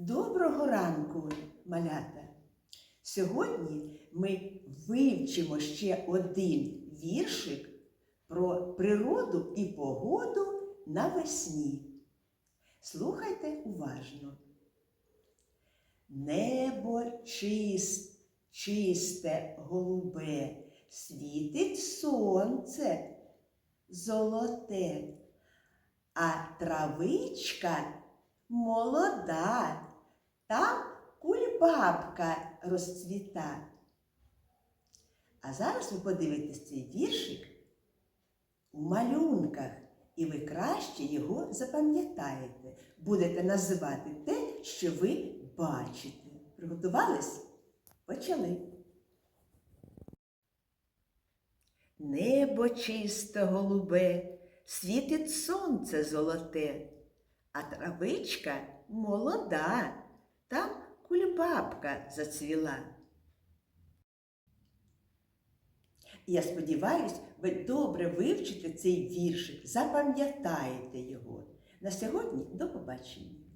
Доброго ранку, малята! Сьогодні ми вивчимо ще один віршик про природу і погоду навесні. Слухайте уважно. Небо чист, чисте, голубе, світить сонце золоте, а травичка молода, там кульбабка розцвіта. А зараз ви подивитесь цей віршик у малюнках, і ви краще його запам'ятаєте. Будете називати те, що ви бачите. Приготувались? Почали. Небо чисто голубе, світить сонце золоте, а травичка молода, там кульбабка зацвіла. Я сподіваюсь, ви добре вивчите цей віршик, запам'ятаєте його. На сьогодні до побачення.